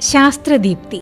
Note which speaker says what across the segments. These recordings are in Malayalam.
Speaker 1: ശാസ്ത്രദീപ്തി.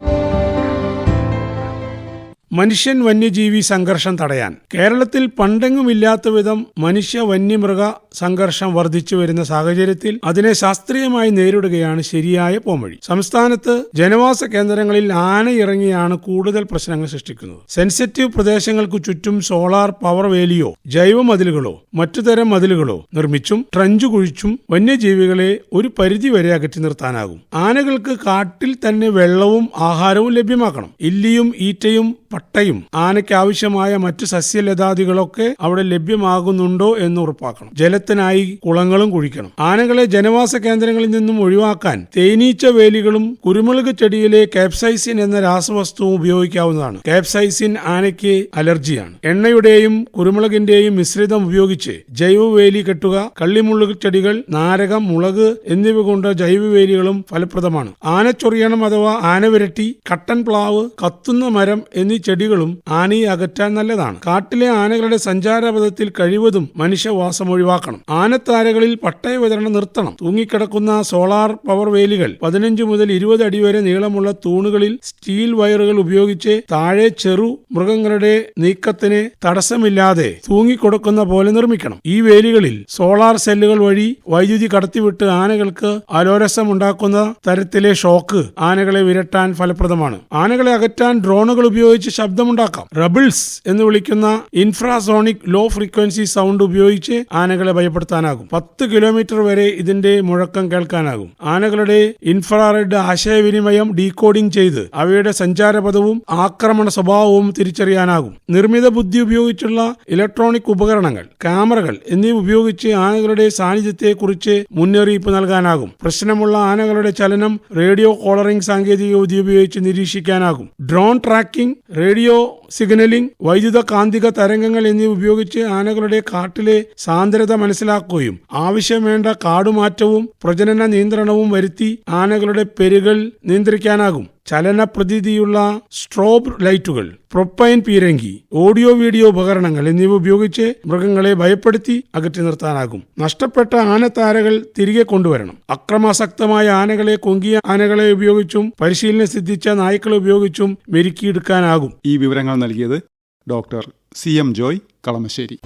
Speaker 2: മനുഷ്യൻ വന്യജീവി സംഘർഷം തടയാൻ. കേരളത്തിൽ പണ്ടെങ്ങുമില്ലാത്ത വിധം മനുഷ്യ വന്യമൃഗ സംഘർഷം വർദ്ധിച്ചു വരുന്ന സാഹചര്യത്തിൽ അതിനെ ശാസ്ത്രീയമായി നേരിടുകയാണ് ശരിയായ പോംവഴി. സംസ്ഥാനത്ത് ജനവാസ കേന്ദ്രങ്ങളിൽ ആന ഇറങ്ങിയാണ് കൂടുതൽ പ്രശ്നങ്ങൾ സൃഷ്ടിക്കുന്നത്. സെൻസിറ്റീവ് പ്രദേശങ്ങൾക്ക് ചുറ്റും സോളാർ പവർ വേലിയോ ജൈവ മതിലുകളോ മറ്റു തരം മതിലുകളോ നിർമ്മിച്ചും ട്രഞ്ച് കുഴിച്ചും വന്യജീവികളെ ഒരു പരിധി വരെ അകറ്റി നിർത്താനാകും. ആനകൾക്ക് കാട്ടിൽ തന്നെ വെള്ളവും ആഹാരവും ലഭ്യമാക്കണം. ഇല്ലിയും ഈറ്റയും പട്ടയും ആനയ്ക്ക് ആവശ്യമായ മറ്റു സസ്യലതാദികളൊക്കെ അവിടെ ലഭ്യമാകുന്നുണ്ടോ എന്ന് ഉറപ്പാക്കണം. ജലത്തിനായി കുളങ്ങളും കുഴിക്കണം. ആനകളെ ജനവാസ കേന്ദ്രങ്ങളിൽ നിന്നും ഒഴിവാക്കാൻ തേനീച്ച വേലികളും കുരുമുളക് ചെടിയിലെ കാപ്സൈസിൻ എന്ന രാസവസ്തുവും ഉപയോഗിക്കാവുന്നതാണ്. കാപ്സൈസിൻ ആനയ്ക്ക് അലർജിയാണ്. എണ്ണയുടെയും കുരുമുളകിന്റെയും മിശ്രിതം ഉപയോഗിച്ച് ജൈവവേലി കെട്ടുക കള്ളിമുളക് ചെടികൾ നാരകം മുളക് എന്നിവ കൊണ്ട് ജൈവവേലികളും ഫലപ്രദമാണ്. ആനച്ചൊറിയണം അഥവാ ആനവിരട്ടി കട്ടൻ പ്ലാവ് കത്തുന്ന മരം എന്നീ ചെടികളും ആനയെ അകറ്റാൻ നല്ലതാണ്. കാട്ടിലെ ആനകളുടെ സഞ്ചാരപഥത്തിൽ കഴിവതും മനുഷ്യവാസം ഒഴിവാക്കണം. ആനത്താരകളിൽ പട്ടയ വിതരണം നിർത്തണം. തൂങ്ങിക്കിടക്കുന്ന സോളാർ പവർ വേലികൾ പതിനഞ്ച് മുതൽ ഇരുപത് അടി വരെ നീളമുള്ള തൂണുകളിൽ സ്റ്റീൽ വയറുകൾ ഉപയോഗിച്ച് താഴെ ചെറു മൃഗങ്ങളുടെ നീക്കത്തിന് തടസ്സമില്ലാതെ തൂങ്ങിക്കൊടുക്കുന്ന പോലെ നിർമ്മിക്കണം. ഈ വേലികളിൽ സോളാർ സെല്ലുകൾ വഴി വൈദ്യുതി കടത്തിവിട്ട് ആനകൾക്ക് അലോരസം ഉണ്ടാക്കുന്ന തരത്തിലെ ഷോക്ക് ആനകളെ വിരട്ടാൻ ഫലപ്രദമാണ്. ആനകളെ അകറ്റാൻ ഡ്രോണുകൾ ഉപയോഗിച്ച് ശബ്ദമുണ്ടാക്കാം. റബിൾസ് എന്ന് വിളിക്കുന്ന ഇൻഫ്രാസോണിക് ലോ ഫ്രീക്വൻസി സൗണ്ട് ഉപയോഗിച്ച് ആനകളെ ഭയപ്പെടുത്താനാകും. പത്ത് കിലോമീറ്റർ വരെ ഇതിന്റെ മുഴക്കം കേൾക്കാനാകും. ആനകളുടെ ഇൻഫ്രാറെഡ് ആശയവിനിമയം ഡീകോഡിംഗ് ചെയ്ത് അവയുടെ സഞ്ചാരപഥവും ആക്രമണ സ്വഭാവവും തിരിച്ചറിയാനാകും. നിർമ്മിത ബുദ്ധി ഉപയോഗിച്ചുള്ള ഇലക്ട്രോണിക് ഉപകരണങ്ങൾ ക്യാമറകൾ എന്നിവ ഉപയോഗിച്ച് ആനകളുടെ സാന്നിധ്യത്തെക്കുറിച്ച് മുന്നറിയിപ്പ് നൽകാനാകും. പ്രശ്നമുള്ള ആനകളുടെ ചലനം റേഡിയോ കോളറിംഗ് സാങ്കേതിക വിദ്യ ഉപയോഗിച്ച് നിരീക്ഷിക്കാനാകും. ഡ്രോൺ ട്രാക്കിംഗ് റേഡിയോ സിഗ്നലിംഗ് വൈദ്യുത കാന്തിക തരംഗങ്ങൾ എന്നിവ ഉപയോഗിച്ച് ആനകളുടെ കാട്ടിലെ സാന്ദ്രത മനസ്സിലാക്കുകയും ആവശ്യം വേണ്ട കാടുമാറ്റവും പ്രജനന നിയന്ത്രണവും വരുത്തി ആനകളുടെ പെരുകൾ നിയന്ത്രിക്കാനാകും. ചലന പ്രതിയുള്ള സ്ട്രോബ് ലൈറ്റുകൾ പ്രൊപ്പൈൻ പീരങ്കി ഓഡിയോ വീഡിയോ ഉപകരണങ്ങൾ എന്നിവ ഉപയോഗിച്ച് മൃഗങ്ങളെ ഭയപ്പെടുത്തി അകറ്റി നിർത്താനാകും. നഷ്ടപ്പെട്ട ആനത്താരകൾ തിരികെ കൊണ്ടുവരണം. അക്രമാസക്തമായ ആനകളെ കൊങ്കിയ ആനകളെ ഉപയോഗിച്ചും പരിശീലനം സിദ്ധിച്ച നായ്ക്കളെ ഉപയോഗിച്ചും മെരുക്കിയെടുക്കാനാകും.
Speaker 3: ഈ വിവരങ്ങൾ നൽകിയത് doctor C M Joy Kalamassery.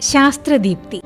Speaker 1: ശാസ്ത്രദീപ്തി.